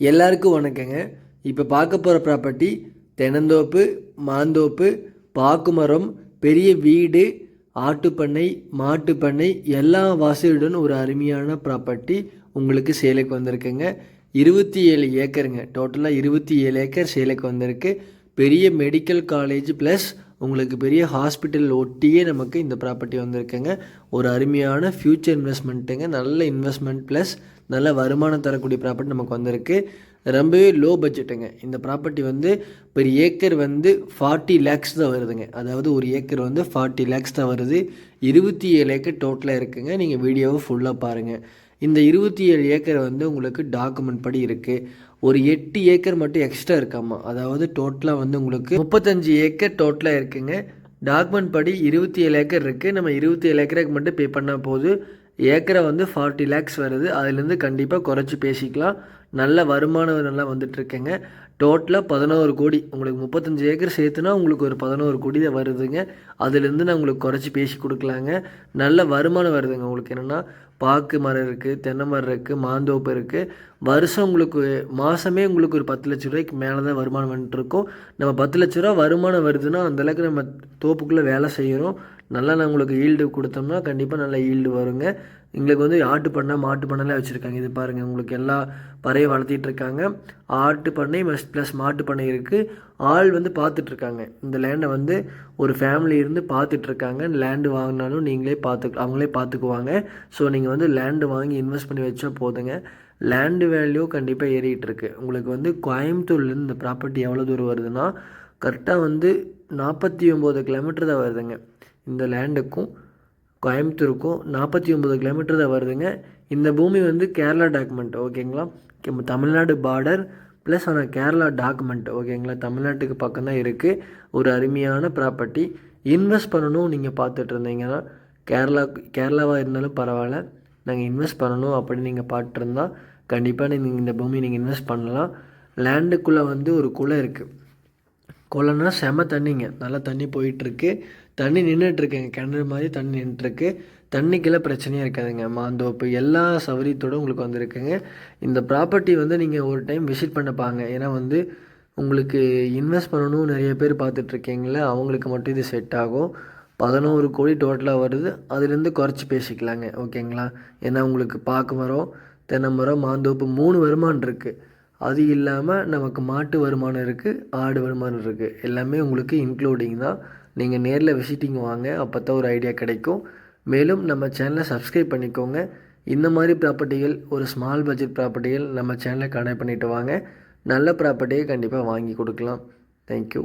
எல்லாருக்கும் வணக்கங்க. இப்போ பார்க்க போகிற ப்ராப்பர்ட்டி தென்னந்தோப்பு மாந்தோப்பு பாக்குமரம் பெரிய வீடு ஆட்டுப்பண்ணை மாட்டுப்பண்ணை எல்லா வாசலுடன் ஒரு அருமையான ப்ராப்பர்ட்டி உங்களுக்கு சேலைக்கு வந்திருக்குங்க. இருபத்தி ஏழு ஏக்கருங்க. டோட்டலாக இருபத்தி ஏழு ஏக்கர் சேலைக்கு வந்திருக்கு. பெரிய மெடிக்கல் காலேஜ் ப்ளஸ் உங்களுக்கு பெரிய ஹாஸ்பிட்டல் ஒட்டியே நமக்கு இந்த ப்ராப்பர்ட்டி வந்திருக்குங்க. ஒரு அருமையான ஃப்யூச்சர் இன்வெஸ்ட்மெண்ட்டுங்க நல்ல இன்வெஸ்ட்மெண்ட் ப்ளஸ் நல்ல வருமானம் தரக்கூடிய ப்ராப்பர்ட்டி நமக்கு வந்திருக்கு. ரொம்பவே லோ பட்ஜெட்டுங்க இந்த ப்ராப்பர்ட்டி வந்து பெரு ஏக்கர் வந்து ஃபார்ட்டி லேக்ஸ் தான் வருதுங்க. அதாவது ஒரு ஏக்கர் வந்து ஃபார்ட்டி லேக்ஸ் தான் வருது. இருபத்தி ஏழு ஏக்கர் டோட்டலாக இருக்குங்க. நீங்கள் வீடியோவை ஃபுல்லாக பாருங்கள் இந்த இருபத்தி ஏழு ஏக்கர் வந்து உங்களுக்கு டாக்குமெண்ட் படி இருக்குது ஒரு எட்டு ஏக்கர் மட்டும் எக்ஸ்ட்ரா இருக்காமா? அதாவது டோட்டலாக வந்து உங்களுக்கு முப்பத்தஞ்சு ஏக்கர் டோட்டலாக இருக்குங்க. டாக்குமெண்ட் படி இருபத்தி ஏழு ஏக்கர் இருக்குது நம்ம இருபத்தி ஏழு ஏக்கருக்கு மட்டும் பே பண்ணால் போதும் ஏக்கரை வந்து ஃபார்ட்டி லேக்ஸ் வருது. அதுலேருந்து கண்டிப்பாக குறைச்சி பேசிக்கலாம். நல்ல வருமானம் நல்லா வந்துட்டுருக்கேங்க. டோட்டலாக பதினோரு கோடி. உங்களுக்கு முப்பத்தஞ்சு ஏக்கர் சேர்த்துனா உங்களுக்கு ஒரு பதினோரு கோடி தான் வருதுங்க. அதுலேருந்து நான் உங்களுக்கு குறைச்சி பேசி கொடுக்கலாங்க. நல்ல வருமானம் வருதுங்க. உங்களுக்கு என்னென்னா பாக்கு மரம் இருக்குது தென்னை மரம் இருக்குது மாந்தோப்பு இருக்குது வருஷம் உங்களுக்கு மாதமே உங்களுக்கு ஒரு பத்து லட்ச ரூபாய்க்கு மேலே தான் வருமானம் வந்துட்டுருக்கோம். நம்ம பத்து லட்ச ரூபா வருமானம் வருதுன்னா அந்தளவுக்கு நம்ம தோப்புக்குள்ளே வேலை செய்கிறோம் நல்லா நான் உங்களுக்கு ஈல்டு கொடுத்தோம்னா கண்டிப்பாக நல்ல ஈல்டு வருங்க. எங்களுக்கு வந்து ஆட்டு பண்ணை மாட்டு பண்ணைலாம் வச்சுருக்காங்க. இது பாருங்கள் உங்களுக்கு எல்லா பறையை வளர்த்திட்டு இருக்காங்க. ஆட்டு பண்ணை ப்ளஸ் ப்ளஸ் மாட்டு பண்ணை இருக்குது ஆள் வந்து பார்த்துட்ருக்காங்க இந்த லேண்டை வந்து ஒரு ஃபேமிலி இருந்து பார்த்துட்ருக்காங்க லேண்டு வாங்கினாலும் நீங்களே பார்த்து அவங்களே பார்த்துக்குவாங்க. ஸோ நீங்கள் வந்து லேண்டு வாங்கி இன்வெஸ்ட் பண்ணி வச்சா போதுங்க. லேண்டு வேல்யூ கண்டிப்பாக ஏறிட்டு இருக்கு. உங்களுக்கு வந்து கோயம்புத்தூர்லேருந்து இந்த ப்ராப்பர்ட்டி எவ்வளோ தூரம் வருதுன்னா கரெக்டாக வந்து நாற்பத்தி ஒம்பது கிலோமீட்டர் தான் வருதுங்க. இந்த லேண்டுக்கும் கோயம்புத்தூருக்கும் நாற்பத்தி ஒம்பது கிலோமீட்டர் தான் வருதுங்க. இந்த பூமி வந்து கேரளா டாக்குமெண்ட் ஓகேங்களா? தமிழ்நாடு பார்டர் ப்ளஸ் ஆனால் கேரளா டாக்குமெண்ட் ஓகேங்களா? தமிழ்நாட்டுக்கு பக்கம் தான் இருக்குது ஒரு அருமையான ப்ராப்பர்ட்டி இன்வெஸ்ட் பண்ணணும் நீங்கள் பார்த்துட்டு இருந்தீங்கன்னா கேரளா கேரளாவாக இருந்தாலும் பரவாயில்ல. நாங்கள் இன்வெஸ்ட் பண்ணணும் அப்படின்னு நீங்கள் பார்த்துருந்தா கண்டிப்பாக நீங்கள் இந்த பூமி நீங்கள் இன்வெஸ்ட் பண்ணலாம். லேண்டுக்குள்ளே வந்து ஒரு குளம் இருக்குது குளம்னா செம தண்ணிங்க. நல்லா தண்ணி போயிட்டுருக்கு. தண்ணி நின்றுட்டுருக்குங்க கிணறு மாதிரி தண்ணி நின்றுட்டுருக்கு தண்ணிக்கெல்லாம் பிரச்சனையாக இருக்காதுங்க. மாந்தோப்பு எல்லா சௌகரியத்தோடு உங்களுக்கு வந்திருக்குங்க. இந்த ப்ராப்பர்ட்டி வந்து நீங்கள் ஒரு டைம் விசிட் பண்ண பாங்க ஏன்னா வந்து உங்களுக்கு இன்வெஸ்ட் பண்ணணும் நிறைய பேர் பார்த்துட்ருக்கீங்களே அவங்களுக்கு மட்டும் இது செட் ஆகும். பதினோரு கோடி டோட்டலாக வருது. அதுலேருந்து குறைச்சி பேசிக்கலாங்க. ஓகேங்களா? ஏன்னா உங்களுக்கு பார்க்க மரம் தென்னை மரம் மாந்தோப்பு மூணு வருமானம் இருக்குது அது இல்லாமல் நமக்கு மாட்டு வருமானம் இருக்குது ஆடு வருமானம் இருக்குது எல்லாமே உங்களுக்கு இன்க்ளூடிங் தான். நீங்கள் நேரில் விசிட்டிங் வாங்க அப்போ தான் ஒரு ஐடியா கிடைக்கும். மேலும் நம்ம சேனலை சப்ஸ்கிரைப் பண்ணிக்கோங்க. இந்த மாதிரி ப்ராப்பர்ட்டிகள் ஒரு ஸ்மால் பட்ஜெட் ப்ராப்பர்ட்டிகள் நம்ம சேனலை கனெக்ட் பண்ணிட்டு வாங்க. நல்ல ப்ராப்பர்ட்டியை கண்டிப்பாக வாங்கி கொடுக்கலாம். தேங்க்யூ